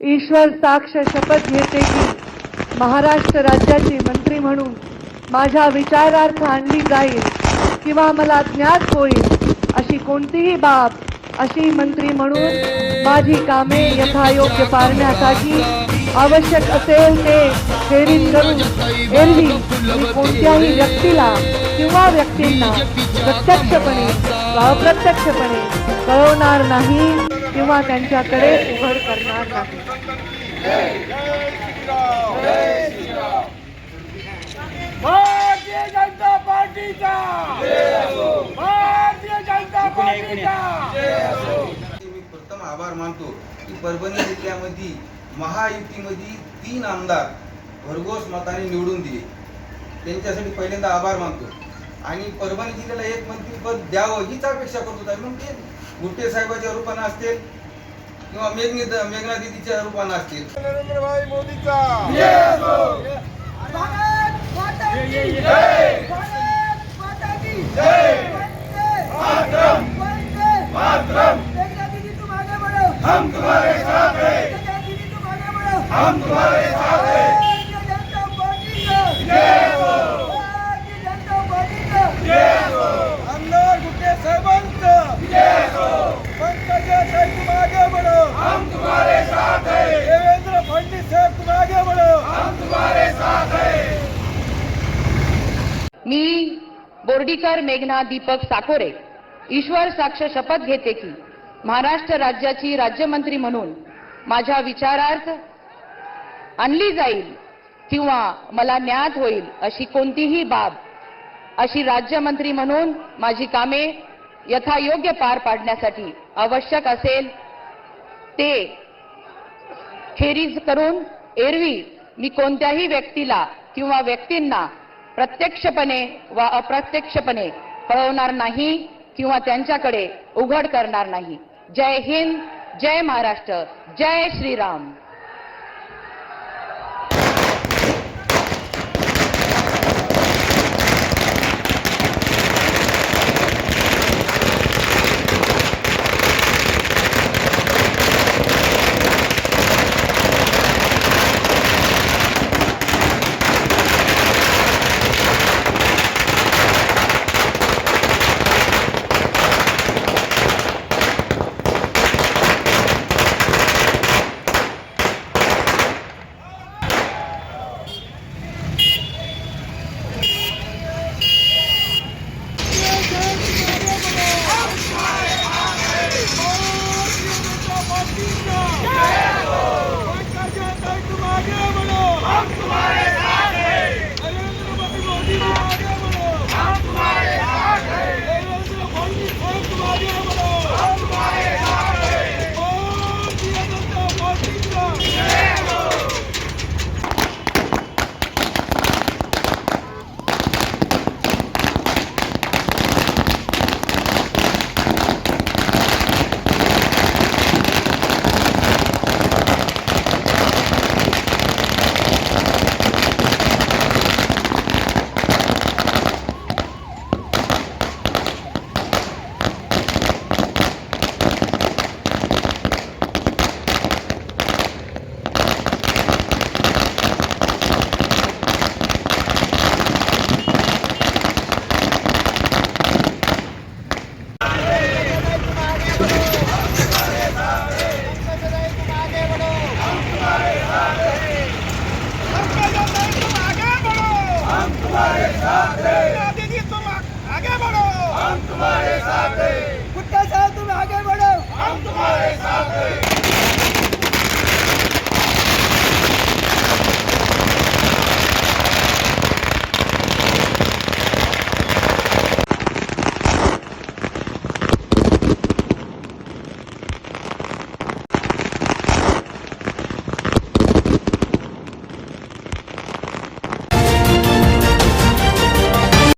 ईश्वर साक्ष शपथ घेते की महाराष्ट्र राज्याची मंत्री म्हणून माझ्या विचारार्थ आणली जाईल किंवा मला ज्ञात होईल अशी कोणतीही बाब अशी मंत्री म्हणून माझी कामे यथायोग्य पाळण्यासाठी आवश्यक असेल ते प्रेरित करून एरवी मी कोणत्याही व्यक्तीला किंवा व्यक्तींना प्रत्यक्षपणे वा अप्रत्यक्षपणे कळवणार नाही. किंवा त्यांच्याकडे उघड करणार नाही. भारतीय जनता पार्टीचा! भारतीय जनता पार्टीचा! मी प्रथम आभार मानतो की परभणी जिल्ह्यामध्ये महायुतीमध्ये तीन आमदार भरघोस मताने निवडून दिले. त्यांच्यासाठी पहिल्यांदा आभार मानतो. आणि परभणी जिल्ह्याला एक मंत्रीपद द्यावं हीच अपेक्षा करत. मग ते गुट्टे साहेबाच्या रूपानं असतील किंवा मेघनी मेघना दिदीच्या रूपानं असतील. नरेंद्रभाई मोदीचा. भारत माता की जय! भारत माता की जय! वंदे मातरम! वंदे! मातरम! मेघना दीदी तुम आगे बढ़ो हम तुम्हारे साथ हैं। हम तुम्हारे साथ हैं भारतीय जनता पार्टी का जय हो भारतीय जनता पार्टी का जय हो आमदार गुट्टे साहेबांचं जय हो पंकजा साहेब तुम आगे बढ़ो हम तुम्हारे साथ हैं देवेंद्र फडणवीस साहेब तुम आगे बढ़ो हम तुम्हारे साथ हैं मी बोर्डीकर मेघना दीपक साकोरे. ईश्वर साक्ष शपथ घेते की महाराष्ट्र राज्याची राज्यमंत्री म्हणून माझ्या विचारार्थ आणली जाईल किंवा मला ज्ञात होईल अशी कोणतीही बाब अशी राज्यमंत्री म्हणून माझी कामे यथायोग्य पार पाडण्यासाठी आवश्यक असेल ते खेरीज करून एरवी मी कोणत्याही व्यक्तीला किंवा व्यक्तींना प्रत्यक्षपणे वा अप्रत्यक्षपणे कळवणार नाही किंवा त्यांच्याकडे उघड करणार नाही. जय हिंद जय महाराष्ट्र जय श्रीराम. साथ हैं गुट्टा साहब तुम आगे बढ़ो हम तुम्हारे साथ हैं